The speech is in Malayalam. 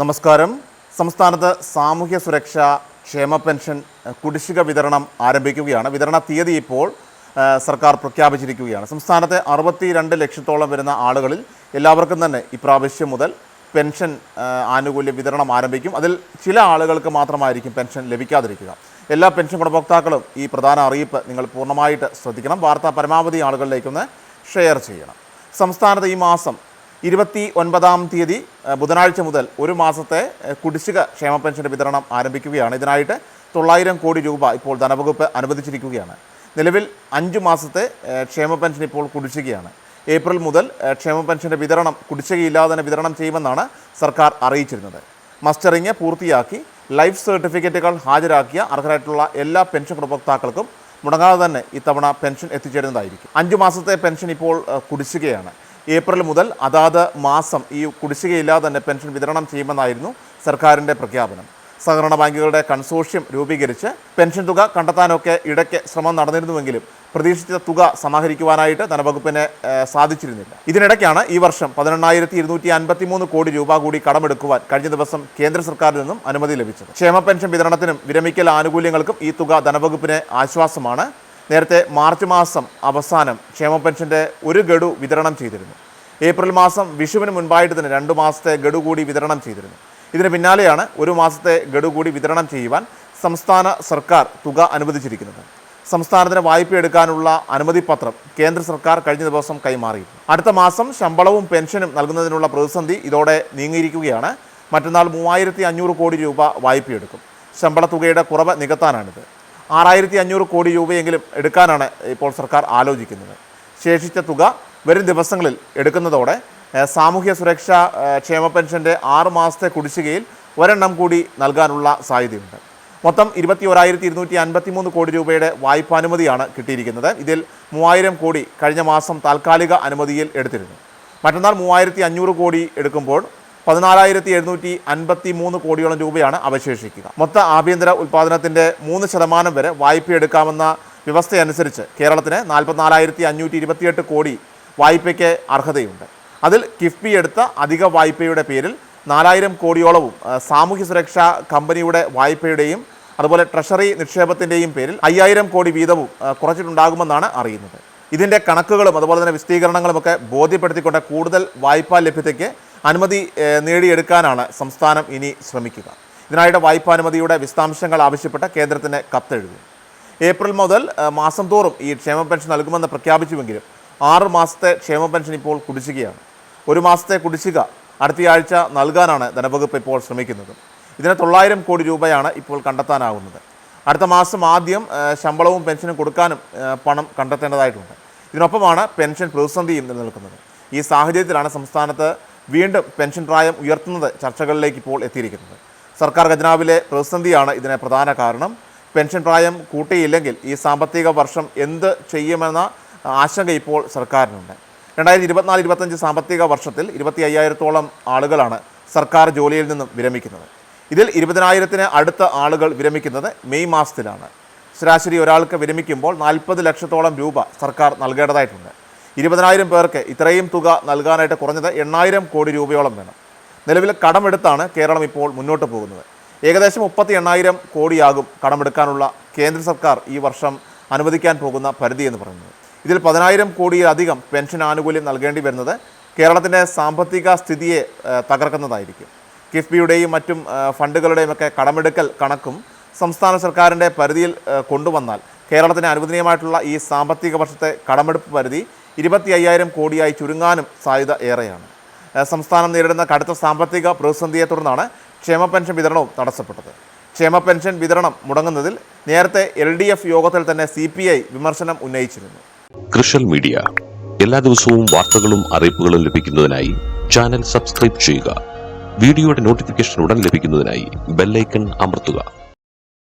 നമസ്കാരം. സംസ്ഥാനത്ത് സാമൂഹ്യ സുരക്ഷ ക്ഷേമ പെൻഷൻ കുടിശ്ശിക വിതരണം ആരംഭിക്കുകയാണ്. വിതരണ തീയതി ഇപ്പോൾ സർക്കാർ പ്രഖ്യാപിച്ചിരിക്കുകയാണ്. സംസ്ഥാനത്തെ അറുപത്തി രണ്ട് ലക്ഷത്തോളം വരുന്ന ആളുകളിൽ എല്ലാവർക്കും തന്നെ ഇപ്രാവശ്യം മുതൽ പെൻഷൻ ആനുകൂല്യ വിതരണം ആരംഭിക്കും. അതിൽ ചില ആളുകൾക്ക് മാത്രമായിരിക്കും പെൻഷൻ ലഭിക്കാതിരിക്കുക. എല്ലാ പെൻഷൻ ഗുണഭോക്താക്കളും ഈ പ്രധാന അറിയിപ്പ് നിങ്ങൾ പൂർണമായിട്ട് ശ്രദ്ധിക്കണം. വാർത്ത പരമാവധി ആളുകളിലേക്കൊന്ന് ഷെയർ ചെയ്യണം. സംസ്ഥാനത്ത് ഈ മാസം ഇരുപത്തി ഒൻപതാം തീയതി ബുധനാഴ്ച മുതൽ ഒരു മാസത്തെ കുടിശ്ശിക ക്ഷേമ പെൻഷന്റെ വിതരണം ആരംഭിക്കുകയാണ്. ഇതിനായിട്ട് തൊള്ളായിരം കോടി രൂപ ഇപ്പോൾ ധനവകുപ്പ് അനുവദിച്ചിരിക്കുകയാണ്. നിലവിൽ അഞ്ച് മാസത്തെ ക്ഷേമ പെൻഷൻ ഇപ്പോൾ കുടിശ്ശികയാണ്. ഏപ്രിൽ മുതൽ ക്ഷേമ പെൻഷന്റെ വിതരണം കുടിശ്ശികയില്ലാതെ തന്നെ വിതരണം ചെയ്യുമെന്നാണ് സർക്കാർ അറിയിച്ചിരുന്നത്. മസ്റ്ററിങ് പൂർത്തിയാക്കി ലൈഫ് സർട്ടിഫിക്കറ്റുകൾ ഹാജരാക്കിയ അർഹരായിട്ടുള്ള എല്ലാ പെൻഷൻ ഗുണഭോക്താക്കൾക്കും മുടങ്ങാതെ തന്നെ ഇത്തവണ പെൻഷൻ എത്തിച്ചേരുന്നതായിരിക്കും. അഞ്ച് മാസത്തെ പെൻഷൻ ഇപ്പോൾ കുടിശ്ശികയാണ്. ഏപ്രിൽ മുതൽ അതാത് മാസം ഈ കുടിശ്ശികയില്ലാതെ തന്നെ പെൻഷൻ വിതരണം ചെയ്യുമെന്നായിരുന്നു സർക്കാരിന്റെ പ്രഖ്യാപനം. സഹകരണ ബാങ്കുകളുടെ കൺസോഷ്യം രൂപീകരിച്ച് പെൻഷൻ തുക കണ്ടെത്താനൊക്കെ ഇടയ്ക്ക് ശ്രമം നടന്നിരുന്നുവെങ്കിലും പ്രതീക്ഷിച്ച തുക സമാഹരിക്കുവാനായിട്ട് ധനവകുപ്പിന് സാധിച്ചിരുന്നില്ല. ഇതിനിടയ്ക്കാണ് ഈ വർഷം പതിനെണ്ണായിരത്തി ഇരുന്നൂറ്റി അൻപത്തി മൂന്ന് കോടി രൂപ കൂടി കടമെടുക്കുവാൻ കഴിഞ്ഞ ദിവസം കേന്ദ്ര സർക്കാരിൽ നിന്നും അനുമതി ലഭിച്ചത്. ക്ഷേമ പെൻഷൻ വിതരണത്തിനും വിരമിക്കൽ ആനുകൂല്യങ്ങൾക്കും ഈ തുക ധനവകുപ്പിന് ആശ്വാസമാണ്. നേരത്തെ മാർച്ച് മാസം അവസാനം ക്ഷേമ പെൻഷന്റെ ഒരു ഗഡു വിതരണം ചെയ്തിരുന്നു. ഏപ്രിൽ മാസം വിഷുവിന് മുൻപായിട്ട് തന്നെ രണ്ട് മാസത്തെ ഗഡു കൂടി വിതരണം ചെയ്തിരുന്നു. ഇതിന് പിന്നാലെയാണ് ഒരു മാസത്തെ ഗഡു കൂടി വിതരണം ചെയ്യുവാൻ സംസ്ഥാന സർക്കാർ തുക അനുവദിച്ചിരിക്കുന്നത്. സംസ്ഥാനത്തിന് വായ്പ എടുക്കാനുള്ള അനുമതി പത്രം കേന്ദ്ര സർക്കാർ കഴിഞ്ഞ ദിവസം കൈമാറി അടുത്ത മാസം ശമ്പളവും പെൻഷനും നൽകുന്നതിനുള്ള പ്രതിസന്ധി ഇതോടെ നീങ്ങിയിരിക്കുകയാണ്. മറ്റന്നാൾ മൂവായിരത്തി അഞ്ഞൂറ് കോടി രൂപ വായ്പയെടുക്കും. ശമ്പള തുകയുടെ കുറവ് നികത്താനാണിത്. ആറായിരത്തി അഞ്ഞൂറ് കോടി രൂപയെങ്കിലും എടുക്കാനാണ് ഇപ്പോൾ സർക്കാർ ആലോചിക്കുന്നത്. ശേഷിച്ച തുക വരും ദിവസങ്ങളിൽ എടുക്കുന്നതോടെ സാമൂഹ്യ സുരക്ഷാ ക്ഷേമ പെൻഷന്റെ ആറ് മാസത്തെ കുടിശ്ശികയിൽ ഒരെണ്ണം കൂടി നൽകാനുള്ള സാധ്യതയുണ്ട്. മൊത്തം ഇരുപത്തി ഒരായിരത്തി ഇരുന്നൂറ്റി അൻപത്തി മൂന്ന് കോടി രൂപയുടെ വായ്പാനുമതിയാണ് കിട്ടിയിരിക്കുന്നത്. ഇതിൽ മൂവായിരം കോടി കഴിഞ്ഞ മാസം താൽക്കാലിക അനുമതിയിൽ എടുത്തിരുന്നു. മറ്റന്നാൾ മൂവായിരത്തി അഞ്ഞൂറ് കോടി എടുക്കുമ്പോൾ പതിനാലായിരത്തി എഴുന്നൂറ്റി അൻപത്തി മൂന്ന് കോടിയോളം രൂപയാണ് അവശേഷിക്കുക. മൊത്ത ആഭ്യന്തര ഉൽപ്പാദനത്തിന്റെ മൂന്ന് ശതമാനം വരെ വായ്പ എടുക്കാമെന്ന വ്യവസ്ഥയനുസരിച്ച് കേരളത്തിന് നാൽപ്പത്തിനാലായിരത്തി അഞ്ഞൂറ്റി ഇരുപത്തിയെട്ട് കോടി വായ്പയ്ക്ക് അർഹതയുണ്ട്. അതിൽ കിഫ്ബി എടുത്ത അധിക വായ്പയുടെ പേരിൽ നാലായിരം കോടിയോളവും സാമൂഹ്യ സുരക്ഷാ കമ്പനിയുടെ വായ്പയുടെയും അതുപോലെ ട്രഷറി നിക്ഷേപത്തിന്റെയും പേരിൽ അയ്യായിരം കോടി വീതവും കുറച്ചിട്ടുണ്ടാകുമെന്നാണ് അറിയുന്നത്. ഇതിന്റെ കണക്കുകളും അതുപോലെ തന്നെ വിശദീകരണങ്ങളുമൊക്കെ ബോധ്യപ്പെടുത്തിക്കൊണ്ട് കൂടുതൽ വായ്പാ ലഭ്യതയ്ക്ക് അനുമതി നേടിയെടുക്കാനാണ് സംസ്ഥാനം ഇനി ശ്രമിക്കുക. ഇതിനായിട്ട് വായ്പാനുമതിയുടെ വിശദാംശങ്ങൾ ആവശ്യപ്പെട്ട് കേന്ദ്രത്തിന് കത്തെഴുതും. ഏപ്രിൽ മുതൽ മാസം തോറും ഈ ക്ഷേമ പെൻഷൻ നൽകുമെന്ന് പ്രഖ്യാപിച്ചുവെങ്കിലും ആറ് മാസത്തെ ക്ഷേമ പെൻഷൻ ഇപ്പോൾ കുടിശ്ശികയാണ്. ഒരു മാസത്തെ കുടിശ്ശിക അടുത്തയാഴ്ച നൽകാനാണ് ധനവകുപ്പ് ഇപ്പോൾ ശ്രമിക്കുന്നത്. ഇതിന് തൊള്ളായിരം കോടി രൂപയാണ് ഇപ്പോൾ കണ്ടെത്താനാവുന്നത്. അടുത്ത മാസം ആദ്യം ശമ്പളവും പെൻഷനും കൊടുക്കാനും പണം കണ്ടെത്തേണ്ടതായിട്ടുണ്ട്. ഇതിനൊപ്പമാണ് പെൻഷൻ പ്രതിസന്ധിയും നിലനിൽക്കുന്നത്. ഈ സാഹചര്യത്തിലാണ് സംസ്ഥാനത്ത് വീണ്ടും പെൻഷൻ പ്രായം ഉയർത്തുന്നത് ചർച്ചകളിലേക്ക് ഇപ്പോൾ എത്തിയിരിക്കുന്നത്. സർക്കാർ ഖജനാവിലെ പ്രതിസന്ധിയാണ് ഇതിന് പ്രധാന കാരണം. പെൻഷൻ പ്രായം കൂട്ടിയില്ലെങ്കിൽ ഈ സാമ്പത്തിക വർഷം എന്ത് ചെയ്യുമെന്ന ആശങ്ക ഇപ്പോൾ സർക്കാരിനുണ്ട്. രണ്ടായിരത്തി ഇരുപത്തിനാല് ഇരുപത്തഞ്ച് സാമ്പത്തിക വർഷത്തിൽ ഇരുപത്തി അയ്യായിരത്തോളം ആളുകളാണ് സർക്കാർ ജോലിയിൽ നിന്നും വിരമിക്കുന്നത്. ഇതിൽ ഇരുപതിനായിരത്തിന് അടുത്ത ആളുകൾ വിരമിക്കുന്നത് മെയ് മാസത്തിലാണ്. ശരാശരി ഒരാൾക്ക് വിരമിക്കുമ്പോൾ നാൽപ്പത് ലക്ഷത്തോളം രൂപ സർക്കാർ നൽകേണ്ടതായിട്ടുണ്ട്. ഇരുപതിനായിരം പേർക്ക് ഇത്രയും തുക നൽകാനായിട്ട് കുറഞ്ഞത് എണ്ണായിരം കോടി രൂപയോളം വേണം. നിലവിൽ കടമെടുത്താണ് കേരളം ഇപ്പോൾ മുന്നോട്ട് പോകുന്നത്. ഏകദേശം മുപ്പത്തി എണ്ണായിരം കോടിയാകും കടമെടുക്കാനുള്ള കേന്ദ്ര സർക്കാർ ഈ വർഷം അനുവദിക്കാൻ പോകുന്ന പരിധി എന്ന് പറയുന്നത്. ഇതിൽ പതിനായിരം കോടിയിലധികം പെൻഷൻ ആനുകൂല്യം നൽകേണ്ടി വരുന്നത് കേരളത്തിന്റെ സാമ്പത്തിക സ്ഥിതിയെ തകർക്കുന്നതായിരിക്കും. കിഫ്ബിയുടെയും മറ്റും ഫണ്ടുകളുടെയും ഒക്കെ കടമെടുക്കൽ കണക്കും സംസ്ഥാന സർക്കാരിന്റെ പരിധിയിൽ കൊണ്ടുവന്നാൽ കേരളത്തിന് അനുവദനീയമായിട്ടുള്ള ഈ സാമ്പത്തിക വർഷത്തെ കടമെടുപ്പ് പരിധി ഇരുപത്തി അയ്യായിരം കോടിയായി ചുരുങ്ങാനും സാധ്യത ഏറെയാണ്. സംസ്ഥാനം നേരിടുന്ന കടുത്ത സാമ്പത്തിക പ്രതിസന്ധിയെ തുടർന്നാണ് ക്ഷേമ പെൻഷൻ വിതരണവും തടസ്സപ്പെട്ടത്. ക്ഷേമ പെൻഷൻ വിതരണം മുടങ്ങുന്നതിൽ നേരത്തെ എൽ ഡി എഫ് യോഗത്തിൽ തന്നെ സി പി ഐ വിമർശനം ഉന്നയിച്ചിരുന്നു. കൃഷൽ മീഡിയ. എല്ലാ ദിവസവും വാർത്തകളും അറിയിപ്പുകളും ലഭിക്കുന്നതിനായി ചാനൽ സബ്സ്ക്രൈബ് ചെയ്യുക. വീഡിയോയുടെ നോട്ടിഫിക്കേഷൻ ഉടൻ ലഭിക്കുന്നതിനായി ബെല്ലൈക്കൺ അമർത്തുക.